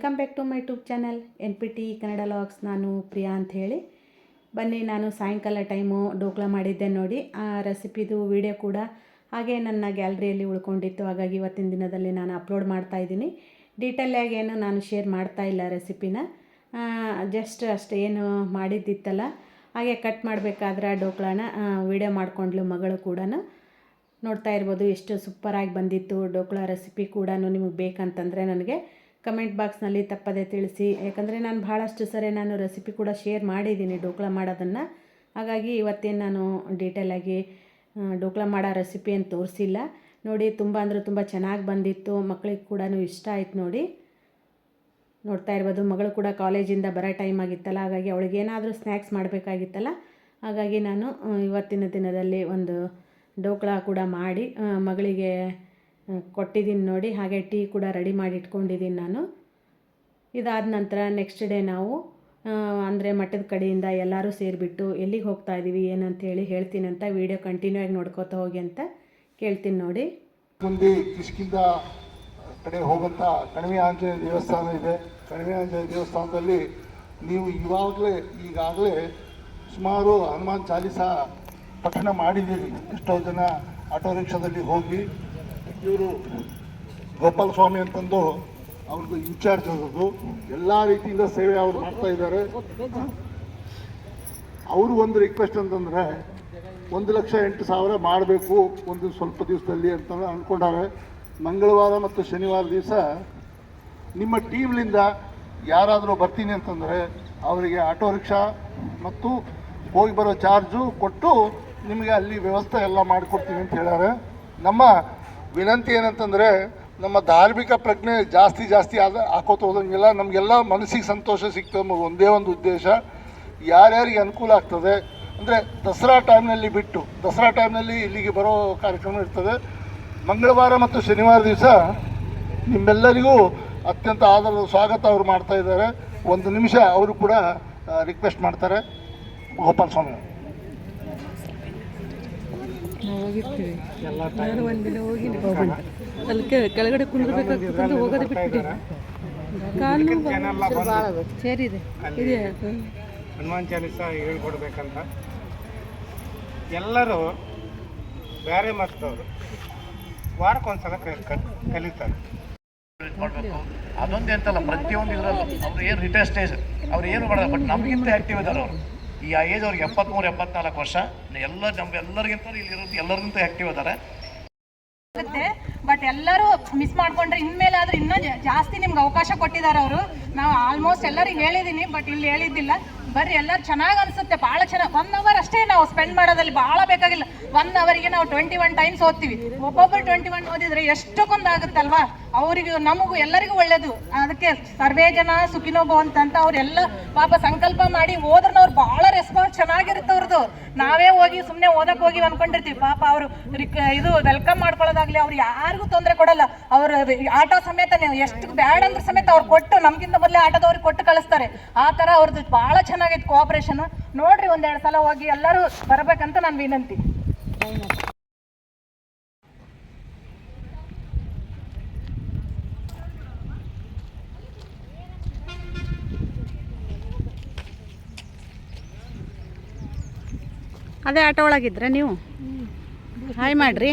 Welcome back to my YouTube channel N P T Kannada logs ನಾನು ಪ್ರಿಯಾ ಅಂತ ಹೇಳಿ. ಬನ್ನಿ, ನಾನು ಸಾಯಂಕಾಲ ಟೈಮು ಡೋಕ್ಲಾ ಮಾಡಿದ್ದೆ ನೋಡಿ. ಆ ರೆಸಿಪಿದು ವಿಡಿಯೋ ಕೂಡ ಹಾಗೆ ನನ್ನ ಗ್ಯಾಲರಿಯಲ್ಲಿ ಉಳ್ಕೊಂಡಿತ್ತು. ಹಾಗಾಗಿ ಇವತ್ತಿನ ದಿನದಲ್ಲಿ ನಾನು ಅಪ್ಲೋಡ್ ಮಾಡ್ತಾ ಇದ್ದೀನಿ. ಡೀಟೇಲಾಗಿ ಏನು ನಾನು ಶೇರ್ ಮಾಡ್ತಾ ಇಲ್ಲ ರೆಸಿಪಿನ ಜಸ್ಟ್ ಅಷ್ಟು ಏನು ಮಾಡಿದ್ದಿತ್ತಲ್ಲ. ಹಾಗೆ ಕಟ್ ಮಾಡಬೇಕಾದ್ರೆ ಡೋಕ್ಲಾನ ವಿಡಿಯೋ ಮಾಡ್ಕೊಂಡ್ಲು ಮಗಳು ಕೂಡ ನೋಡ್ತಾ ಇರ್ಬೋದು, ಎಷ್ಟು ಸೂಪರಾಗಿ ಬಂದಿತ್ತು ಡೋಕ್ಲಾ ರೆಸಿಪಿ ಕೂಡ ನಿಮಗೆ ಬೇಕಂತಂದರೆ ನನಗೆ. ಕಮೆಂಟ್ ಬಾಕ್ಸ್ನಲ್ಲಿ ತಪ್ಪದೆ ತಿಳಿಸಿ. ಯಾಕಂದರೆ ನಾನು ಭಾಳಷ್ಟು ಸರಿ ನಾನು ರೆಸಿಪಿ ಕೂಡ ಶೇರ್ ಮಾಡಿದ್ದೀನಿ ಡೋಕ್ಲಾ ಮಾಡೋದನ್ನು. ಹಾಗಾಗಿ ಇವತ್ತೇನು ನಾನು ಡೀಟೇಲಾಗಿ ಡೋಕ್ಲಾ ಮಾಡೋ ರೆಸಿಪಿ ಏನು ತೋರಿಸಿಲ್ಲ. ನೋಡಿ, ತುಂಬ ಅಂದರೆ ತುಂಬ ಚೆನ್ನಾಗಿ ಬಂದಿತ್ತು. ಮಕ್ಕಳಿಗೆ ಕೂಡ ಇಷ್ಟ ಆಯ್ತು ನೋಡಿ. ನೋಡ್ತಾ ಇರ್ಬೋದು, ಮಗಳು ಕೂಡ ಕಾಲೇಜಿಂದ ಬರೋ ಟೈಮ್ ಆಗಿತ್ತಲ್ಲ, ಹಾಗಾಗಿ ಅವಳಿಗೆ ಏನಾದರೂ ಸ್ನ್ಯಾಕ್ಸ್ ಮಾಡಬೇಕಾಗಿತ್ತಲ್ಲ, ಹಾಗಾಗಿ ನಾನು ಇವತ್ತಿನ ದಿನದಲ್ಲಿ ಒಂದು ಡೋಕ್ಳ ಕೂಡ ಮಾಡಿ ಮಗಳಿಗೆ ಕೊಟ್ಟಿದ್ದೀನಿ ನೋಡಿ, ಹಾಗೆ ಟೀ ಕೂಡ ರೆಡಿ ಮಾಡಿ ಇಟ್ಕೊಂಡಿದ್ದೀನಿ ನಾನು. ಇದಾದ ನಂತರ ನೆಕ್ಸ್ಟ್ ಡೇ ನಾವು ಅಂದರೆ ಮಠದ ಕಡೆಯಿಂದ ಎಲ್ಲರೂ ಸೇರಿಬಿಟ್ಟು ಎಲ್ಲಿಗೆ ಹೋಗ್ತಾ ಇದ್ದೀವಿ ಏನಂತೇಳಿ ಹೇಳ್ತೀನಿ ಅಂತ ವಿಡಿಯೋ ಕಂಟಿನ್ಯೂ ಆಗಿ ನೋಡ್ಕೋತಾ ಹೋಗಿ ಅಂತ ಕೇಳ್ತೀನಿ ನೋಡಿ. ಮುಂದೆ ಕಿಷ್ಕಿಂದ ಕಡೆ ಹೋಗುವಂಥ ಕಣಿವೆ ಆಂಜನೇಯ ದೇವಸ್ಥಾನ ಇದೆ. ಕಣಿವೆ ಆಂಜನೇಯ ದೇವಸ್ಥಾನದಲ್ಲಿ ನೀವು ಇವಾಗಲೇ, ಈಗಾಗಲೇ ಸುಮಾರು ಹನುಮಾನ್ ಚಾಲೀಸ ಪಠಣ ಮಾಡಿದ್ದೀರಿ. ಎಷ್ಟೋ ಜನ ಆಟೋ ರಿಕ್ಷಾದಲ್ಲಿ ಹೋಗಿ ಇವರು ಗೋಪಾಲ ಸ್ವಾಮಿ ಅಂತಂದು ಅವ್ರದ್ದು ಇನ್ಚಾರ್ಜ್ ಅನ್ನೋದು ಎಲ್ಲ ರೀತಿಯಿಂದ ಸೇವೆ ಅವ್ರು ಮಾಡ್ತಾ ಇದ್ದಾರೆ. ಅವರು ಒಂದು ರಿಕ್ವೆಸ್ಟ್ ಅಂತಂದರೆ ಒಂದು ಲಕ್ಷ ಎಂಟು ಸಾವಿರ ಮಾಡಬೇಕು ಒಂದು ಸ್ವಲ್ಪ ದಿವಸದಲ್ಲಿ ಅಂತ ಅಂದ್ಕೊಂಡಾರೆ ಮಂಗಳವಾರ ಮತ್ತು ಶನಿವಾರ ದಿವಸ ನಿಮ್ಮ ಟೀಮ್ಲಿಂದ ಯಾರಾದರೂ ಬರ್ತೀನಿ ಅಂತಂದರೆ ಅವರಿಗೆ ಆಟೋ ರಿಕ್ಷಾ ಮತ್ತು ಹೋಗಿ ಬರೋ ಚಾರ್ಜು ಕೊಟ್ಟು ನಿಮಗೆ ಅಲ್ಲಿ ವ್ಯವಸ್ಥೆ ಎಲ್ಲ ಮಾಡಿಕೊಡ್ತೀನಿ ಅಂತ ಹೇಳ್ಯಾರೆ. ನಮ್ಮ ವಿನಂತಿ ಏನಂತಂದರೆ, ನಮ್ಮ ಧಾರ್ಮಿಕ ಪ್ರಜ್ಞೆ ಜಾಸ್ತಿ ಜಾಸ್ತಿ ಆದ ಹಾಕೋತ ಹೋದಂಗೆಲ್ಲ. ನಮಗೆಲ್ಲ ಮನಸ್ಸಿಗೆ ಸಂತೋಷ ಸಿಗ್ತದೆ ಅನ್ನೋ ಒಂದೇ ಒಂದು ಉದ್ದೇಶ. ಯಾರ್ಯಾರಿಗೆ ಅನುಕೂಲ ಆಗ್ತದೆ ಅಂದರೆ ದಸರಾ ಟೈಮ್ನಲ್ಲಿ ಬಿಟ್ಟು, ದಸರಾ ಟೈಮ್ನಲ್ಲಿ ಇಲ್ಲಿಗೆ ಬರೋ ಕಾರ್ಯಕ್ರಮ ಇರ್ತದೆ. ಮಂಗಳವಾರ ಮತ್ತು ಶನಿವಾರ ದಿವಸ ನಿಮ್ಮೆಲ್ಲರಿಗೂ ಅತ್ಯಂತ ಆಧಾರದ ಸ್ವಾಗತ ಅವರು ಮಾಡ್ತಾ ಇದ್ದಾರೆ. ಒಂದು ನಿಮಿಷ ಅವರು ಕೂಡ ರಿಕ್ವೆಸ್ಟ್ ಮಾಡ್ತಾರೆ. ಗೋಪಾಲ ಸ್ವಾಮಿ. ಹೋಗಿರ್ತೀವಿ ನಾನು ಒಂದಿನ ಹೋಗಿ ಅಲ್ಲಿ ಕೆ- ಕೆಳಗಡೆ ಕುಂದ್ರಬೇಕಾಗ್ತದೆ ಹೋಗೋದೇ ಬಿಟ್ಬಿಟ್ಟಿದೆ ಕಾಲು ಸೇರಿದೆ ಇದೆ. ಹನುಮಾನ್ ಚಾಲೀಸ ಹೇಳ್ಕೊಡ್ಬೇಕಂತ. ಎಲ್ಲರೂ ಬೇರೆ ಮತದವರು ವಾರಕ್ಕೊಂದ್ಸಲ ಕಲಿತಾರೆ. ಮಾಡಬೇಕು. ಅದೊಂದು ಅಂತಲ್ಲ ಪ್ರತಿಯೊಂದು ಇದರಲ್ಲೂ ಅವ್ರು ಏನು ರಿಟೈರ್ ಸ್ಟೇಜ್ ಅವ್ರು ಏನು ಮಾಡಲ್ಲ ಬಟ್ ನಮಗಿಂತ ಆ್ಯಕ್ಟಿವ್ ಇದ್ದಾರೆ ಅವರು. ಈ ಏಜ್ ಅವ್ರಿಗೆ ಎಪ್ಪತ್ತ್ಮೂರು ಎಪ್ಪತ್ನಾಲ್ಕು ವರ್ಷ. ಎಲ್ಲ ನಮ್ಮ ಎಲ್ಲರಿಗಿಂತ ಇಲ್ಲಿ ಇರೋದು ಎಲ್ಲರಿಗಿಂತ ಆ್ಯಕ್ಟಿವ್ ಆಗುತ್ತೆ ಬಟ್ ಎಲ್ಲರೂ ಮಿಸ್ ಮಾಡ್ಕೊಂಡ್ರೆ ಇನ್ಮೇಲೆ ಆದ್ರೆ ಇನ್ನೂ ಜಾಸ್ತಿ ನಿಮ್ಗೆ ಅವಕಾಶ ಕೊಟ್ಟಿದ್ದಾರೆ ಅವರು. ನಾವು ಆಲ್ಮೋಸ್ಟ್ ಎಲ್ಲರಿಗೆ ಹೇಳಿದ್ದೀನಿ ಬಟ್ ಇಲ್ಲಿ ಹೇಳಿದ್ದಿಲ್ಲ. ಬರ್ರಿ, ಎಲ್ಲರೂ ಚೆನ್ನಾಗಿ ಅನ್ಸುತ್ತೆ, ಭಾಳ ಚೆನ್ನಾಗಿ ಒನ್ ಅವರ್ ಅಷ್ಟೇ ನಾವು ಸ್ಪೆಂಡ್ ಮಾಡೋದಲ್ಲಿ ಭಾಳ ಬೇಕಾಗಿಲ್ಲ. ಒನ್ ಅವರಿಗೆ ನಾವು ಟ್ವೆಂಟಿ ಒನ್ ಟೈಮ್ಸ್ ಓದ್ತೀವಿ. ಒಬ್ಬೊಬ್ಬರು ಟ್ವೆಂಟಿ ಒನ್ ಓದಿದ್ರೆ ಎಷ್ಟಕ್ಕೊಂದಾಗುತ್ತಲ್ವಾ ಅವರಿಗೂ, ನಮಗೂ, ಎಲ್ಲರಿಗೂ ಒಳ್ಳೇದು. ಅದಕ್ಕೆ ಸರ್ವೇ ಜನ ಸುಖಿನೋ ಭವಂತ ಅಂತ ಅವರೆಲ್ಲ ಪಾಪ ಸಂಕಲ್ಪ ಮಾಡಿ ಹೋದ್ರನವ್ರು ಭಾಳ ರೆಸ್ಪಾನ್ಸ್ ಚೆನ್ನಾಗಿರುತ್ತೆ ಅವ್ರದ್ದು ನಾವೇ ಹೋಗಿ ಸುಮ್ಮನೆ ಓದಕ್ಕೆ ಹೋಗಿ ಅನ್ಕೊಂಡಿರ್ತೀವಿ. ಪಾಪ ಅವರು ಇದು ವೆಲ್ಕಮ್ ಮಾಡ್ಕೊಳ್ಳೋದಾಗ್ಲಿ, ಅವ್ರು ಯಾರಿಗೂ ತೊಂದರೆ ಕೊಡಲ್ಲ. ಅವ್ರ ಆಟೋ ಸಮೇತ ನೀವು ಎಷ್ಟು ಬ್ಯಾಡ್ ಅಂದ್ರೆ ಸಮೇತ ಅವ್ರು ಕೊಟ್ಟು ನಮ್ಗಿಂತ ಮೊದಲೇ ಆಟೋದವ್ರಿಗೆ ಕೊಟ್ಟು ಕಳಿಸ್ತಾರೆ. ಆ ತರ ಅವ್ರದ್ದು ಭಾಳ ಚೆನ್ನಾಗೈತೆ ಕೋಆಪರೇಷನ್ ನೋಡ್ರಿ ಒಂದೆರಡು ಸಲ ಹೋಗಿ ಎಲ್ಲರೂ ಬರಬೇಕಂತ ನಾನು ವಿನಂತಿ. ಅದೇ ಆಟೋ ಒಳಗಿದ್ರೆ ನೀವು? ಹಾಯ್ ಮಾಡಿರಿ.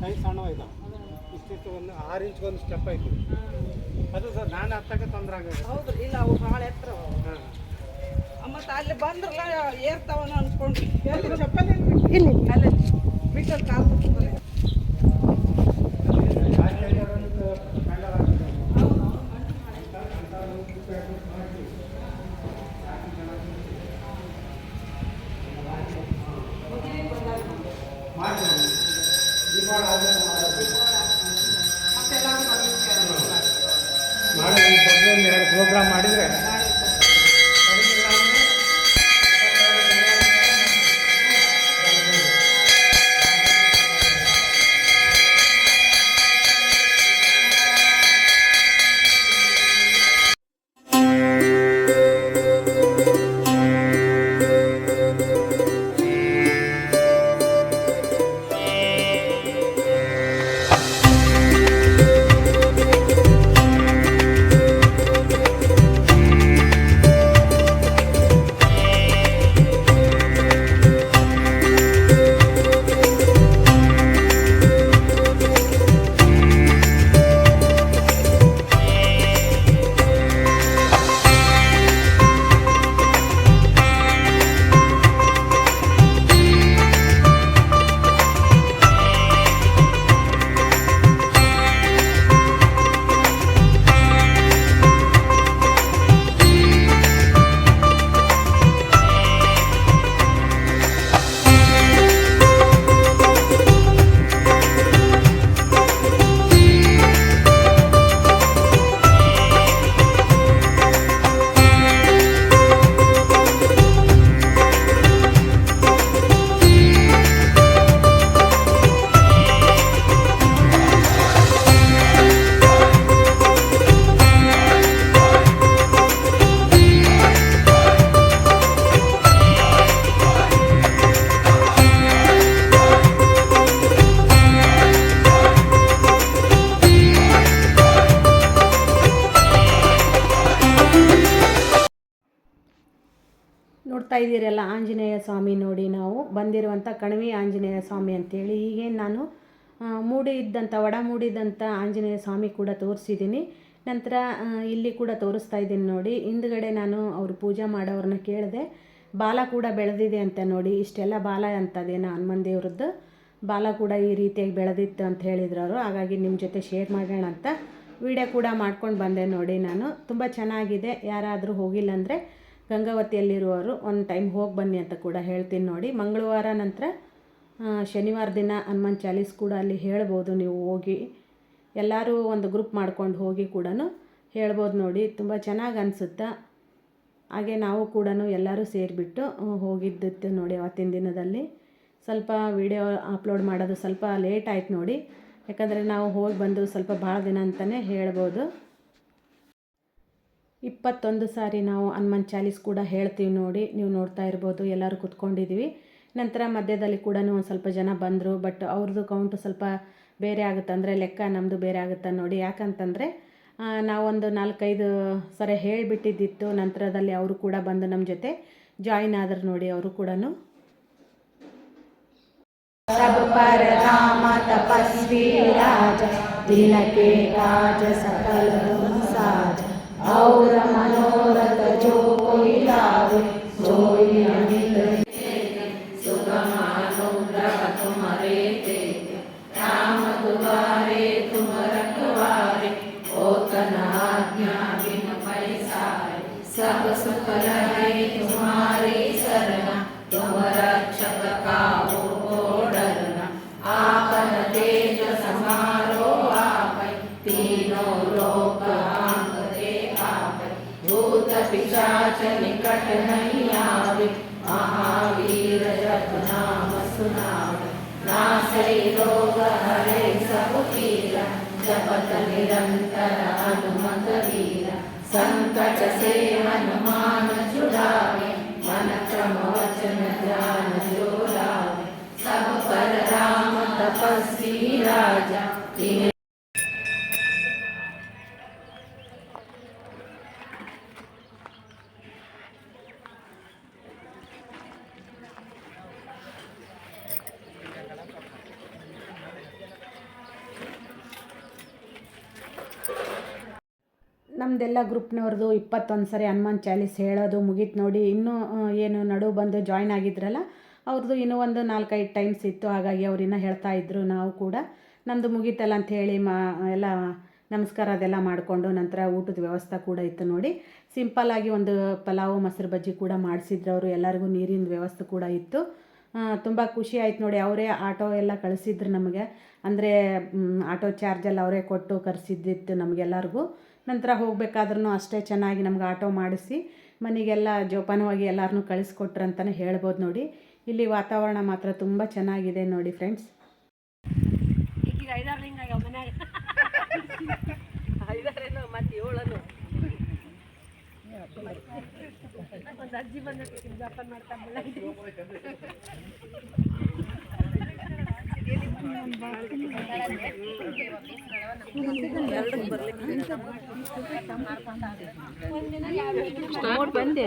ಸೈಜ್ ಸಣ್ಣ ಇದಾವೆ ಇಷ್ಟಿಷ್ಟು ಒಂದು ಆರು ಇಂಚ್ ಒಂದು ಸ್ಟೆಪ್ ಐತಿ ಅದು ಸರ್ ನಾನು ಹತ್ತಕ್ಕೆ ತೊಂದರೆ ಹೌದು ಇಲ್ಲ ಅವು ಭಾಳ ಎತ್ತರ ಮತ್ತೆ ಅಲ್ಲಿ ಬಂದ್ರಲ್ಲ ಏರ್ತಾವನ ಅನ್ಕೊಂಡು. ಚಪ್ಪಲಿ ಇಲ್ಲಿ. ಅಲ್ಲ. ಬಿಟ್ಟಲ್ಲ ಇದ್ದೀರಲ್ಲ ಆಂಜನೇಯ ಸ್ವಾಮಿ ನೋಡಿ ನಾವು ಬಂದಿರುವಂಥ ಕಣವಿ ಆಂಜನೇಯ ಸ್ವಾಮಿ ಅಂತೇಳಿ. ಈಗೇನು ನಾನು ಮೂಡಿ ಇದ್ದಂಥ ಒಡ ಮೂಡಿದಂಥ ಆಂಜನೇಯ ಸ್ವಾಮಿ ಕೂಡ ತೋರಿಸಿದ್ದೀನಿ. ನಂತರ ಇಲ್ಲಿ ಕೂಡ ತೋರಿಸ್ತಾ ಇದ್ದೀನಿ ನೋಡಿ. ಹಿಂದ್ಗಡೆ ನಾನು ಅವರು ಪೂಜೆ ಮಾಡೋವ್ರನ್ನ ಕೇಳಿದೆ. ಬಾಲ ಕೂಡ ಬೆಳೆದಿದೆ ಅಂತ ನೋಡಿ. ಇಷ್ಟೆಲ್ಲ ಬಾಲ ಅಂತದೇನೋ ಹನುಮನ್ ದೇವ್ರದ್ದು ಬಾಲ ಕೂಡ ಈ ರೀತಿಯಾಗಿ ಬೆಳೆದಿತ್ತು ಅಂತ ಹೇಳಿದ್ರು ಅವರು. ಹಾಗಾಗಿ ನಿಮ್ಮ ಜೊತೆ ಶೇರ್ ಮಾಡೋಣ ಅಂತ ವಿಡಿಯೋ ಕೂಡ ಮಾಡ್ಕೊಂಡು ಬಂದೆ ನೋಡಿ ನಾನು. ತುಂಬ ಚೆನ್ನಾಗಿದೆ. ಯಾರಾದರೂ ಹೋಗಿಲ್ಲ ಅಂದರೆ ಗಂಗಾವತಿಯಲ್ಲಿರುವವರು ಒಂದು ಟೈಮ್ ಹೋಗಿ ಬನ್ನಿ ಅಂತ ಕೂಡ ಹೇಳ್ತೀನಿ ನೋಡಿ. ಮಂಗಳವಾರ ನಂತರ ಶನಿವಾರ ದಿನ ಹನುಮಾನ್ ಚಾಲೀಸ್ ಕೂಡ ಅಲ್ಲಿ ಹೇಳ್ಬೋದು ನೀವು ಹೋಗಿ. ಎಲ್ಲರೂ ಒಂದು ಗ್ರೂಪ್ ಮಾಡ್ಕೊಂಡು ಹೋಗಿ ಕೂಡ ಹೇಳ್ಬೋದು ನೋಡಿ. ತುಂಬ ಚೆನ್ನಾಗಿ ಅನಿಸುತ್ತೆ? ಹಾಗೆ ನಾವು ಕೂಡ ಎಲ್ಲರೂ ಸೇರಿಬಿಟ್ಟು ಹೋಗಿದ್ದಿತ್ತು ನೋಡಿ ಅವತ್ತಿನ ದಿನದಲ್ಲಿ. ಸ್ವಲ್ಪ ವಿಡಿಯೋ ಅಪ್ಲೋಡ್ ಮಾಡೋದು ಸ್ವಲ್ಪ ಲೇಟ್ ಆಯ್ತು ನೋಡಿ. ಯಾಕಂದರೆ ನಾವು ಹೋಗಿ ಬಂದು ಸ್ವಲ್ಪ ಭಾಳ ದಿನ ಅಂತಲೇ ಹೇಳ್ಬೋದು. ಇಪ್ಪತ್ತೊಂದು ಸಾರಿ ನಾವು ಹನುಮಾನ್ ಚಾಲೀಸ್ ಕೂಡ ಹೇಳ್ತೀವಿ ನೋಡಿ, ನೀವು ನೋಡ್ತಾ ಇರ್ಬೋದು, ಎಲ್ಲರೂ ಕುತ್ಕೊಂಡಿದ್ದೀವಿ. ನಂತರ ಮಧ್ಯದಲ್ಲಿ ಕೂಡ ಒಂದು ಸ್ವಲ್ಪ ಜನ ಬಂದರು ಬಟ್ ಅವ್ರದ್ದು ಕೌಂಟು ಸ್ವಲ್ಪ ಬೇರೆ ಆಗುತ್ತೆ. ಅಂದರೆ ಲೆಕ್ಕ ನಮ್ಮದು ಬೇರೆ ಆಗುತ್ತೆ ನೋಡಿ. ಯಾಕಂತಂದರೆ ನಾವೊಂದು ನಾಲ್ಕೈದು ಸರಿ ಹೇಳಿಬಿಟ್ಟಿದ್ದಿತ್ತು. ನಂತರದಲ್ಲಿ ಅವರು ಕೂಡ ಬಂದು ನಮ್ಮ ಜೊತೆ ಜಾಯಿನ್ ಆದರು ನೋಡಿ ಅವರು ಕೂಡ ರಾಮ ತಪಸ್ವಿ ರಾಜ तीनों लोक आंगते आपै भूत पिशाच निकट नहीं आवे महावीर जप नाम सुनावे नासै रोग हरे सब पीरा जपत निरंतर हनुमत वीरा संकट से हनुमान छुड़ावे मन क्रम वचन ध्यान जो लावे सब पर राम तपस्वी राजा ನಮ್ಮದೆಲ್ಲ ಗ್ರೂಪ್ನವ್ರದ್ದು ಇಪ್ಪತ್ತೊಂದು ಸರಿ ಹನುಮಾನ್ ಚಾಲೀಸ್ ಹೇಳೋದು ಮುಗೀತು ನೋಡಿ. ಇನ್ನೂ ಏನು ನಡು ಬಂದು ಜಾಯ್ನ್ ಆಗಿದ್ರಲ್ಲ ಅವ್ರದ್ದು ಇನ್ನೂ ಒಂದು ನಾಲ್ಕೈದು ಟೈಮ್ಸ್ ಇತ್ತು. ಹಾಗಾಗಿ ಅವ್ರು ಇನ್ನೂ ಹೇಳ್ತಾ ಇದ್ರು ನಾವು ಕೂಡ. ನಮ್ಮದು ಮುಗೀತಲ್ಲ ಅಂತ ಹೇಳಿ ಮಾ, ಎಲ್ಲ ನಮಸ್ಕಾರ ಅದೆಲ್ಲ ಮಾಡಿಕೊಂಡು ನಂತರ ಊಟದ ವ್ಯವಸ್ಥೆ ಕೂಡ ಇತ್ತು ನೋಡಿ. ಸಿಂಪಲ್ಲಾಗಿ ಒಂದು ಪಲಾವು, ಮೊಸರು ಬಜ್ಜಿ ಕೂಡ ಮಾಡಿಸಿದ್ರು ಅವರು. ಎಲ್ಲರಿಗೂ ನೀರಿನ ವ್ಯವಸ್ಥೆ ಕೂಡ ಇತ್ತು. ತುಂಬ ಖುಷಿ ಆಯ್ತು ನೋಡಿ. ಅವರೇ ಆಟೋ ಎಲ್ಲ ಕಳಿಸಿದ್ರು ನಮಗೆ. ಅಂದರೆ ಆಟೋ ಚಾರ್ಜೆಲ್ಲ ಅವರೇ ಕೊಟ್ಟು ಕರೆಸಿದ್ದಿತ್ತು ನಮಗೆಲ್ಲರಿಗೂ. ನಂತರ ಹೋಗಬೇಕಾದ್ರೂ ಅಷ್ಟೇ ಚೆನ್ನಾಗಿ ನಮ್ಗೆ ಆಟೋ ಮಾಡಿಸಿ ಮನೆಗೆಲ್ಲ ಜೋಪಾನವಾಗಿ ಎಲ್ಲರನ್ನೂ ಕಳಿಸ್ಕೊಟ್ರು ಅಂತಲೇ ಹೇಳ್ಬೋದು ನೋಡಿ. ಇಲ್ಲಿ ವಾತಾವರಣ ಮಾತ್ರ ತುಂಬ ಚೆನ್ನಾಗಿದೆ ನೋಡಿ ಫ್ರೆಂಡ್ಸ್. ಅಜ್ಜಿ ಬಂದೆ